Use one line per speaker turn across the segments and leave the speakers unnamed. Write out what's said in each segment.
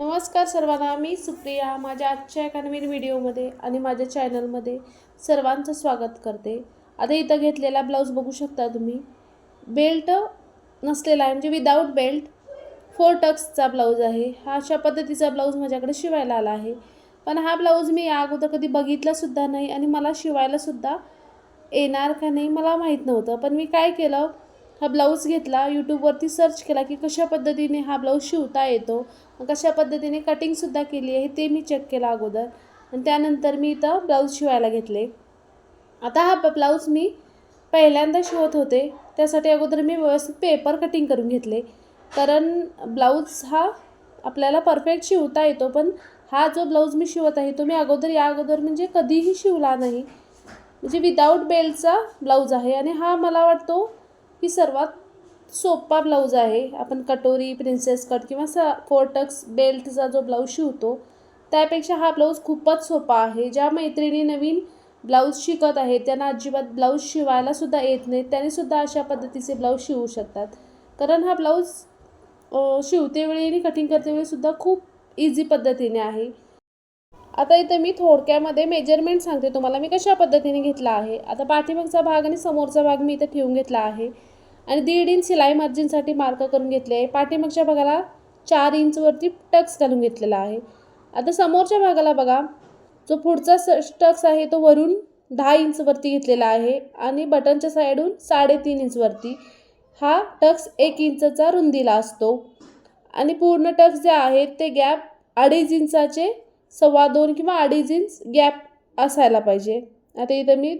नमस्कार सर्वांना मी सुप्रिया माझ्या आजच्या एका नवीन व्हिडिओमध्ये आणि माझ्या चॅनलमध्ये सर्वांचं स्वागत करते. आता इथं घेतलेला ब्लाऊज बघू शकता तुम्ही. बेल्ट नसलेला आहे म्हणजे विदाऊट बेल्ट फोर टक्सचा ब्लाऊज आहे. हा अशा पद्धतीचा ब्लाऊज माझ्याकडे शिवायला आला आहे. पण हा ब्लाऊज मी या अगोदर कधी बघितलासुद्धा नाही आणि मला शिवायलासुद्धा येणार का नाही मला माहीत नव्हतं. पण मी काय केलं हा ब्लाऊज घेतला यूट्यूबवरती सर्च केला की कशा पद्धतीने हा ब्लाऊज शिवता येतो कशा पद्धतीने कटिंगसुद्धा केली आहे ते मी चेक केलं अगोदर. आणि त्यानंतर मी इथं ब्लाऊज शिवायला घेतले. आता हा ब्लाऊज मी पहिल्यांदा शिवत होते त्यासाठी अगोदर मी व्यवस्थित पेपर कटिंग करून घेतले. कारण ब्लाऊज हा आपल्याला परफेक्ट शिवता येतो पण हा जो ब्लाऊज मी शिवत आहे तो मी अगोदर या अगोदर म्हणजे कधीही शिवला नाही. म्हणजे विदाऊट बेल्टचा ब्लाऊज आहे आणि हा मला वाटतो ही सर्वात सोपा ब्लाऊज आहे. आपण कटोरी प्रिन्सेस कट किंवा स फोर्टक्स बेल्टचा जो ब्लाऊज शिवतो त्यापेक्षा हा ब्लाऊज खूपच सोपा आहे. ज्या मैत्रिणी नवीन ब्लाऊज शिकत आहेत त्यांना अजिबात ब्लाऊज शिवायलासुद्धा येत नाही. त्यांनीसुद्धा अशा पद्धतीचे ब्लाऊज शिवू शकतात. कारण हा ब्लाऊज शिवतेवेळी आणि कटिंग करतेवेळीसुद्धा खूप इझी पद्धतीने आहे. आता इथं मी थोडक्यामध्ये मेजरमेंट सांगते तुम्हाला. मी कशा पद्धतीने घेतला आहे? आता पाठीमागचा भाग आणि समोरचा भाग मी इथं ठेवून घेतला आहे. आणि दीड इंच शिलाई मार्जिनसाठी मार्क करून घेतले आहे. पाठीमागच्या भागाला चार इंचवरती टक्स घालून घेतलेला आहे. आता समोरच्या भागाला बघा जो पुढचा स टक्स आहे तो वरून दहा इंचवरती घेतलेला आहे आणि बटनच्या साईडून साडेतीन इंचवरती हा टक्स एक इंचचा रुंदीला असतो. आणि पूर्ण टक्स जे आहेत ते गॅप अडीच इंचाचे सव्वा दोन किंवा अडीच इंच गॅप असायला पाहिजे. आता इथं मी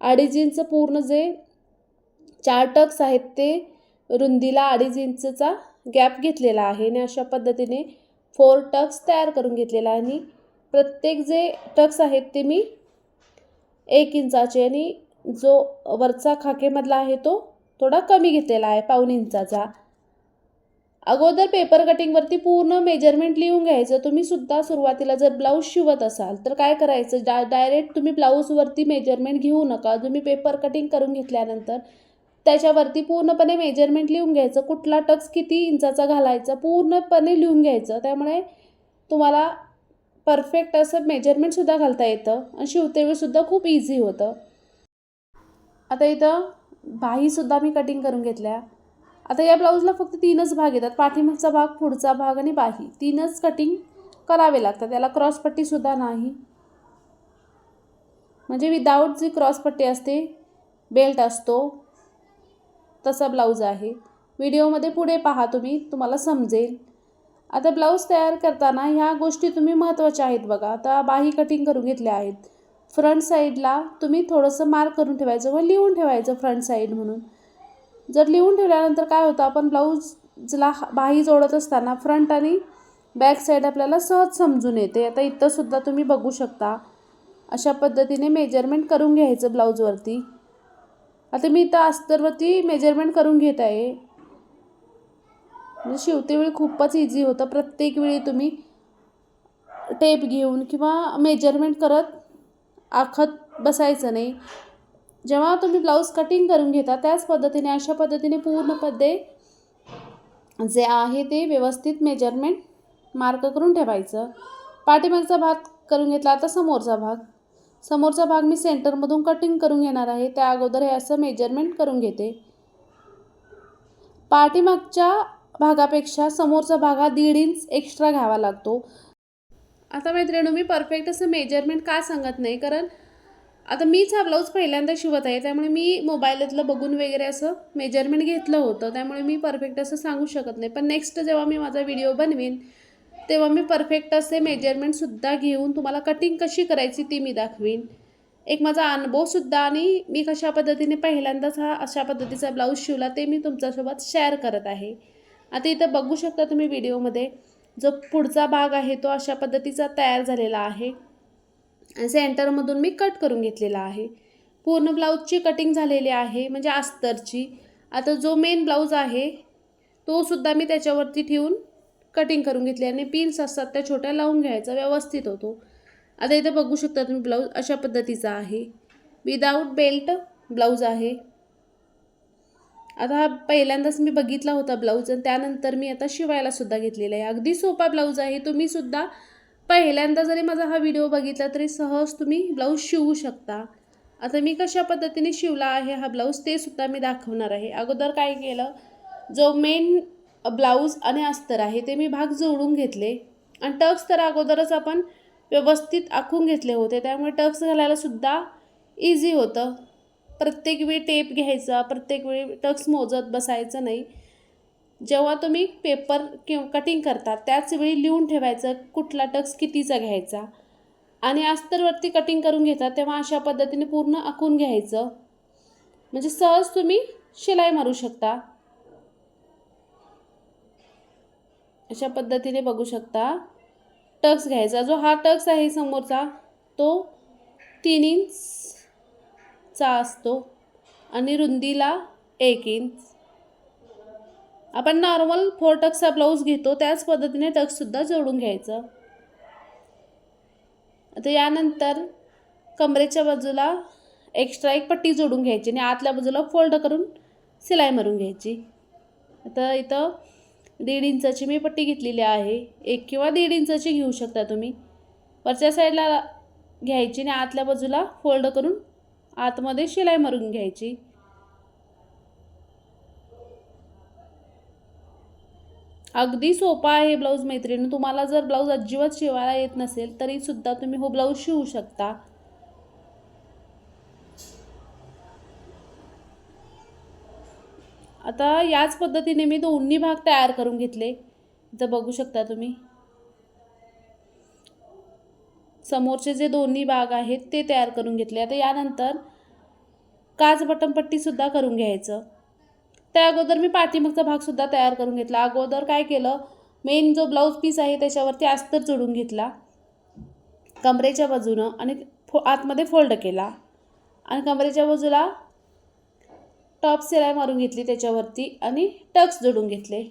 अडीच इंच पूर्ण जे चार टक्स आहेत ते रुंदीला अडीच इंचचा गॅप घेतलेला आहे. आणि अशा पद्धतीने फोर टक्स तयार करून घेतलेला आहे. आणि प्रत्येक जे टक्स आहेत ते मी एक इंचाचे आणि जो वरचा खाकेमधला आहे तो थोडा कमी घेतलेला आहे पाऊण इंचाचा. अगोदर पेपर कटिंगवरती पूर्ण मेजरमेंट लिहून घ्यायचं. तुम्ही सुद्धा सुरुवातीला जर ब्लाऊज शिवत असाल तर काय करायचं? डा डायरेक्ट तुम्ही ब्लाऊजवरती मेजरमेंट घेऊ नका. तुम्ही पेपर कटिंग करून घेतल्यानंतर त्याच्यावरती पूर्णपणे मेजरमेंट लिहून घ्यायचं कुठला टक्स किती इंचाचा घालायचा पूर्णपणे लिहून घ्यायचं. त्यामुळे तुम्हाला परफेक्ट असं मेजरमेंटसुद्धा घालता येतं आणि शिवतेवेळीसुद्धा खूप इझी होतं. आता इथं बाहीसुद्धा मी कटिंग करून घेतल्या. आता या ब्लाऊजला फक्त तीनच भाग येतात पाठीमागचा भाग पुढचा भाग आणि बाही. तीनच कटिंग करावे लागतात त्याला क्रॉसपट्टीसुद्धा नाही. म्हणजे विदाऊट जी क्रॉसपट्टी असते बेल्ट असतो तसा ब्लाऊज आहे. व्हिडिओमध्ये पुढे पहा तुम्ही तुम्हाला समजेल. आता ब्लाऊज तयार करताना ह्या गोष्टी तुम्ही महत्त्वाच्या आहेत बघा. आता बाही कटिंग करून घेतल्या आहेत. फ्रंट साईडला तुम्ही थोडंसं मार्क करून ठेवायचं व लिहून ठेवायचं फ्रंट साईड म्हणून. जर लिहून ठेवल्यानंतर काय होतं आपण ब्लाऊजला बाही जोडत असताना फ्रंट आणि बॅक साईड आपल्याला सहज समजून येते. आता इथंसुद्धा तुम्ही बघू शकता. अशा पद्धतीने मेजरमेंट करून घ्यायचं ब्लाऊजवरती. आता मी इथं अस्तरवरती मेजरमेंट करून घेत आहे. म्हणजे शिवतेवेळी खूपच इझी होतं. प्रत्येक वेळी तुम्ही टेप घेऊन किंवा मेजरमेंट करत आखत बसायचं नाही. जेव्हा तुम्ही ब्लाऊज कटिंग करून घेता त्याच पद्धतीने अशा पद्धतीने पूर्णपदे जे आहे ते व्यवस्थित मेजरमेंट मार्क करून ठेवायचं. पाठीमागचा भाग करून घेतला आता समोरचा भाग. समोरचा भाग मी सेंटरमधून कटिंग करून घेणार आहे. त्या अगोदर हे असं मेजरमेंट करून घेते. पाठीमागच्या भागापेक्षा समोरचा भाग हा दीड इंच एक्स्ट्रा घ्यावा लागतो. आता मैत्रिणी मी परफेक्ट असं मेजरमेंट का सांगत नाही? कारण आता मीच हा ब्लाऊज पहिल्यांदा शिवत आहे. त्यामुळे मी मोबाईलातलं बघून वगैरे असं मेजरमेंट घेतलं होतं. त्यामुळे मी परफेक्ट असं सांगू शकत नाही. पण नेक्स्ट जेव्हा मी माझा व्हिडिओ बनवीन तेव्हा मी परफेक्ट असे मेजरमेंटसुद्धा घेऊन तुम्हाला कटिंग कशी करायची ती मी दाखवीन. एक माझा अनुभवसुद्धा आणि मी कशा पद्धतीने पहिल्यांदाच हा अशा पद्धतीचा ब्लाऊज शिवला ते मी तुमच्यासोबत शेअर करत आहे. आता इथं बघू शकता तुम्ही व्हिडिओमध्ये जो पुढचा भाग आहे तो अशा पद्धतीचा तयार झालेला आहे. आणि सेंटरमधून मी कट करून घेतलेला आहे. पूर्ण ब्लाऊजची कटिंग झालेली आहे म्हणजे अस्तरची. आता जो मेन ब्लाऊज आहे तो सुद्धा मी त्याच्यावरती ठेवून कटिंग करून घेतली आणि पिन्स असतात त्या छोट्या लावून घ्यायचा व्यवस्थित होतो. आता इथे बघू शकता तुम्ही ब्लाऊज अशा पद्धतीचा आहे. विदाऊट बेल्ट ब्लाऊज आहे. आता हा पहिल्यांदाच मी बघितला होता ब्लाऊज आणि त्यानंतर मी आता शिवायला सुद्धा घेतलेला आहे. अगदी सोपा ब्लाऊज आहे. तुम्ही सुद्धा पहिल्यांदा जरी माझा हा व्हिडिओ बघितला तरी सहज तुम्ही ब्लाऊज शिवू शकता. आता मी कशा पद्धतीने शिवला आहे हा ब्लाऊज ते सुद्धा मी दाखवणार आहे. अगोदर काय केलं जो मेन ब्लाऊज आणि अस्तर आहे ते मी भाग जोडून घेतले. आणि टक्स तर अगोदरच आपण व्यवस्थित आखून घेतले होते त्यामुळे टक्स घालायलासुद्धा इझी होतं. प्रत्येक वेळी टेप घ्यायचा प्रत्येक वेळी टक्स मोजत बसायचं नाही. जेव्हा तुम्ही पेपर किंवा कटिंग करता त्याचवेळी लिहून ठेवायचं कुठला टक्स कितीचा घ्यायचा. आणि अस्तरवरती कटिंग करून घेतात तेव्हा अशा पद्धतीने पूर्ण आखून घ्यायचं. म्हणजे सहज तुम्ही शिलाई मारू शकता. अशा पद्धतीने बघू शकता. टक्स घ्यायचा. जो हा टक्स आहे समोरचा तो तीन इंचचा असतो आणि रुंदीला एक इंच आपण नॉर्मल फोर टक्सचा ब्लाऊज घेतो त्याच पद्धतीने टक्ससुद्धा जोडून घ्यायचं. आता यानंतर कमरेच्या बाजूला एक्स्ट्रा एक पट्टी जोडून घ्यायची आणि आतल्या बाजूला फोल्ड करून सिलाई मारून घ्यायची. आता इथं दीड इंचाची मी पट्टी घेतलेली आहे. एक किंवा दीड इंचाची घेऊ शकता तुम्ही. वरच्या साईडला घ्यायची आणि आतल्या बाजूला फोल्ड करून आतमध्ये शिलाई मारून घ्यायची. अगदी सोपा आहे ब्लाऊज मैत्रिणी. तुम्हाला जर ब्लाऊज अजिबात शिवायला येत नसेल तरीसुद्धा तुम्ही हो ब्लाऊज शिवू शकता. आता याच पद्धतीने मी दोन्ही भाग तयार करून घेतले. इथं बघू शकता तुम्ही. समोरचे जे दोन्ही भाग आहेत ते तयार करून घेतले. आता यानंतर काच बटनपट्टीसुद्धा करून घ्यायचं. त्या अगोदर मी पाठीमागचा भागसुद्धा तयार करून घेतला. अगोदर काय केलं? मेन जो ब्लाऊज पीस आहे त्याच्यावरती अस्तर जोडून घेतला. कमरेच्या बाजूनं आणि फो आतमध्ये फोल्ड केला. आणि कमरेच्या बाजूला टॉप सिलाई मारून घेतली त्याच्यावरती आणि टक्स जोडून घेतले.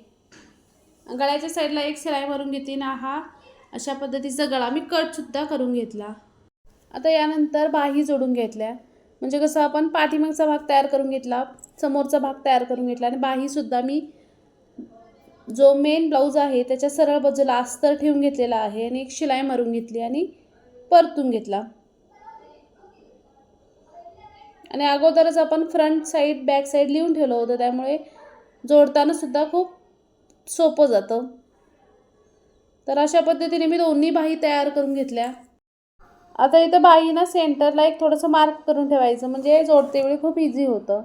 गळ्याच्या साईडला एक सिलाई मारून घेतली ना हा अशा पद्धतीचा गळा मी कटसुद्धा करून घेतला. आता यानंतर बाही जोडून घेतल्या. म्हणजे कसं आपण पाठीमागचा भाग तयार करून घेतला समोरचा भाग तयार करून घेतला आणि बाहीसुद्धा मी जो मेन ब्लाऊज आहे त्याच्या सरळ बाजूला अस्तर ठेवून घेतलेला आहे आणि एक शिलाई मारून घेतली आणि परतून घेतला. आणि अगोदरच आपण फ्रंट साईड बॅक साईड लिहून ठेवलं होतं. त्यामुळे जोडतानासुद्धा खूप सोपं जातं. तर अशा पद्धतीने मी दोन्ही बाही तयार करून घेतल्या. आता इथं बाईना सेंटरला एक थोडंसं मार्क करून ठेवायचं म्हणजे जोडते वेळी खूप इझी होतं.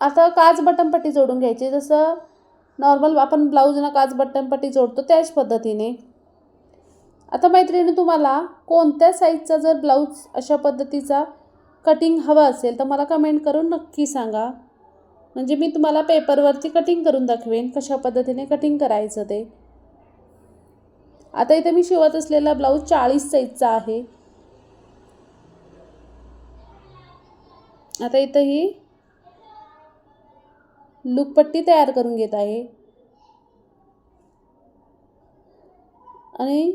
आता काच बटनपट्टी जोडून घ्यायची. जसं नॉर्मल आपण ब्लाऊजना काच बटनपट्टी जोडतो त्याच पद्धतीने. आता मैत्रिणी तुम्हाला कोणत्या साईजचा जर ब्लाऊज अशा पद्धतीचा कटिंग हवं असेल तर मला कमेंट करून नक्की सांगा. म्हणजे मी तुम्हाला पेपरवरती कटिंग करून दाखवेन कशा पद्धतीने कटिंग करायचं ते. आता इथे मी शिवत असलेला ब्लाऊज चाळीस साईजचा आहे. आता इथं ही लुकपट्टी तयार करून घेत आहे. आणि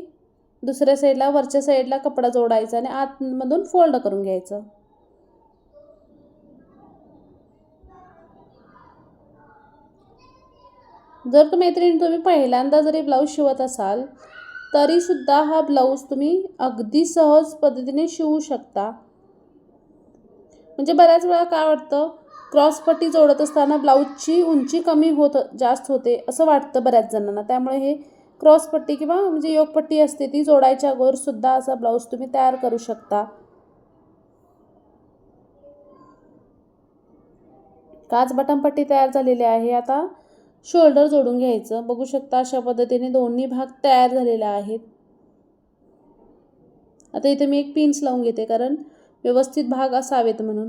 दुसऱ्या साईडला वरच्या साईडला कपडा जोडायचा आणि आतमधून फोल्ड करून घ्यायचं. जर तुम्ही मैत्रिणी तुम्ही पहिल्यांदा जरी ब्लाऊज शिवत असाल तरीसुद्धा हा ब्लाऊज तुम्ही अगदी सहज पद्धतीने शिवू शकता. म्हणजे बऱ्याच वेळा काय वाटतं क्रॉसपट्टी जोडत असताना ब्लाऊजची उंची कमी होत जास्त होते असं वाटतं बऱ्याच जणांना. त्यामुळे हे क्रॉसपट्टी किंवा म्हणजे योगपट्टी असते ती जोडायच्या अगोदरसुद्धा असा ब्लाऊज तुम्ही तयार करू शकता. काच बटनपट्टी तयार झालेली आहे. आता शोल्डर जोडून घ्यायचं. बघू शकता अशा पद्धतीने दोन्ही भाग तयार झालेले आहेत. आता इथे मी एक पिन्स लावून घेते कारण व्यवस्थित भाग असावेत म्हणून.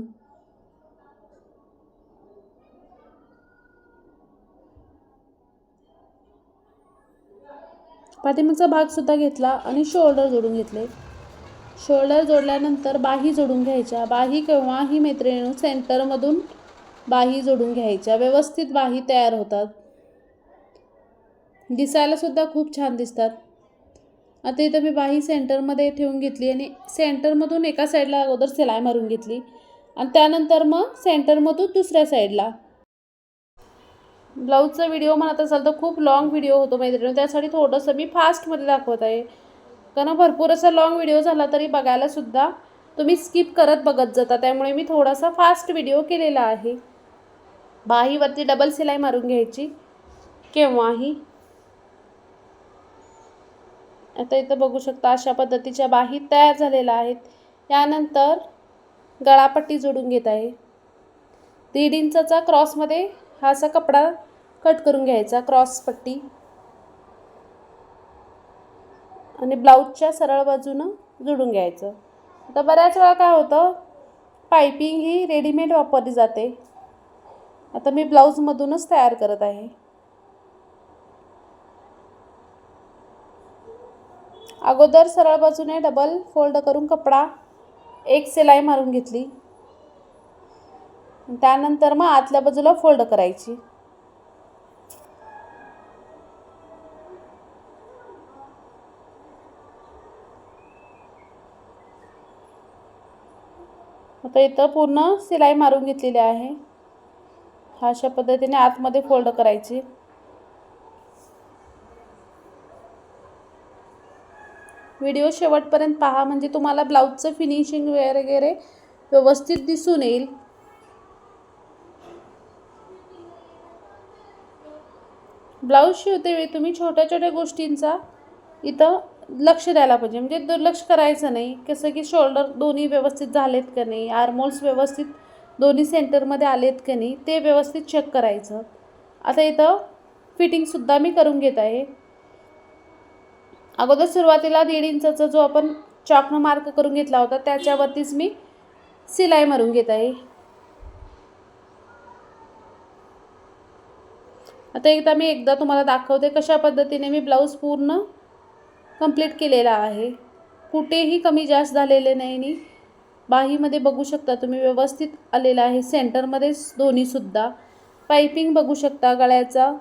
पाठीमागचा भाग सुद्धा घेतला आणि शोल्डर जोडून घेतले. शोल्डर जोडल्यानंतर बाही जोडून घ्यायच्या. बाही केव्हाही मैत्रिणी सेंटरमधून बाही जोडून घ्यायच्या. व्यवस्थित बाही तयार होतात. दिसायला सुद्धा खूप छान दिसतात. आता इथं मी बाही सेंटरमध्ये ठेवून घेतली आणि सेंटरमधून एका साईडला अगोदर सिलाई मारून घेतली आणि त्यानंतर मग सेंटरमधून दुसऱ्या साईडला. ब्लाऊजचा व्हिडिओ म्हणत असाल तर खूप लॉंग व्हिडिओ होतो मैत्रिणी त्यासाठी थोडंसं मी फास्टमध्ये दाखवत आहे. कारण भरपूर असा लॉंग व्हिडिओ झाला तरी बघायला सुद्धा तुम्ही स्किप करत बघत जाता त्यामुळे मी थोडासा फास्ट व्हिडिओ केलेला आहे. बाहीवरती डबल सिलाई मारून घ्यायची केव्हाही. आता इथं बघू शकता अशा पद्धतीच्या बाही तयार झालेल्या आहेत. यानंतर गळापट्टी जोडून घेत आहे. दीड इंचाचा क्रॉसमध्ये हा असा कपडा कट करून घ्यायचा क्रॉस पट्टी. आणि ब्लाऊजच्या सरळ बाजूनं जोडून घ्यायचं. आता बऱ्याच वेळा काय होतं पायपिंग ही रेडीमेड वापरली जाते. आता मी ब्लाऊजमधूनच तयार करत आहे. अगोदर सरळ बाजूने डबल फोल्ड करून कपडा एक सिलाई मारून घेतली. त्यानंतर मग आतल्या बाजूला फोल्ड करायची. आता इथं पूर्ण सिलाई मारून घेतलेली आहे. अशा पद्धतीने आतमध्ये फोल्ड करायची. व्हिडिओ शेवटपर्यंत पहा. म्हणजे तुम्हाला ब्लाऊजचं फिनिशिंग वगैरे व्यवस्थित दिसून येईल. ब्लाऊज शिवतेवेळी तुम्ही छोट्या छोट्या गोष्टींचा इथं लक्ष द्यायला पाहिजे. म्हणजे दुर्लक्ष करायचं नाही. कसं की शोल्डर दोन्ही व्यवस्थित झालेत का नाही? आर्मोल्स व्यवस्थित दोन्ही सेंटरमध्ये आलेत का नाही? ते व्यवस्थित चेक करायचं. आता इथं फिटिंगसुद्धा मी करून घेत आहे. अगोदर सुरुवातीला दीड इंचाचा जो आपण चॉकनं मार्क करून घेतला होता त्याच्यावरतीच मी सिलाई मारून घेत आहे. आता एकदा मी एकदा तुम्हाला दाखवते कशा पद्धतीने मी ब्लाऊज पूर्ण कंप्लीट केलेला आहे. कुठेही कमी जास्त झालेले नाही नी बाहीमध्ये बघू शकता तुम्ही व्यवस्थित आलेला आहे. सेंटरमध्येच दोन्हीसुद्धा पायपिंग बघू शकता गळ्याचा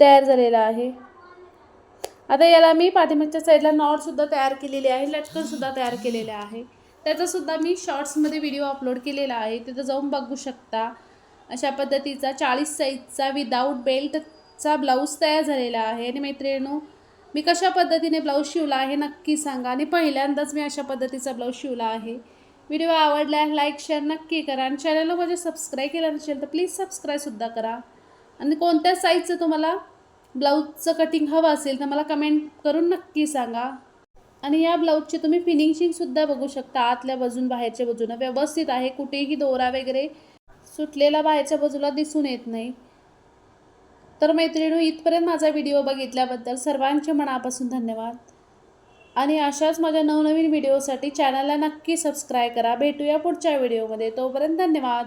तयार झालेला आहे. आता याला मी पाठीमागच्या साईडला नॉटसुद्धा तयार केलेली आहे लटकनसुद्धा तयार केलेलं आहे. त्याचासुद्धा मी शॉर्ट्समध्ये व्हिडिओ अपलोड केलेला आहे. तिथं जाऊन बघू शकता. अशा पद्धतीचा चाळीस साईजचा विदाऊट बेल्टचा ब्लाऊज तयार झालेला आहे. आणि मैत्रिणू मी कशा पद्धतीने ब्लाऊज शिवला आहे नक्की सांगा. आणि पहिल्यांदाच मी अशा पद्धतीचा ब्लाऊज शिवला आहे. व्हिडिओ आवडला लाईक शेअर नक्की करा. आणि चॅनलला माझे सबस्क्राईब केलं नसेल तर प्लीज सबस्क्राईबसुद्धा करा. आणि कोणत्या साईजचं तुम्हाला ब्लाऊजचं कटिंग हवं असेल तर मला कमेंट करून नक्की सांगा. आणि या ब्लाऊजची तुम्ही फिनिशिंगसुद्धा बघू शकता. आतल्या बाजून बाहेरच्या बाजूनं. व्यवस्थित आहे. कुठेही दोरा वगैरे सुटलेला बाहेरच्या बाजूला दिसून येत नाही. तर मैत्रिणी इथपर्यंत माझा व्हिडिओ बघितल्याबद्दल सर्वांचे मनापासून धन्यवाद. आणि अशाच माझ्या नवनवीन व्हिडिओसाठी चॅनलला नक्की सबस्क्राईब करा. भेटूया पुढच्या व्हिडिओमध्ये तोपर्यंत धन्यवाद.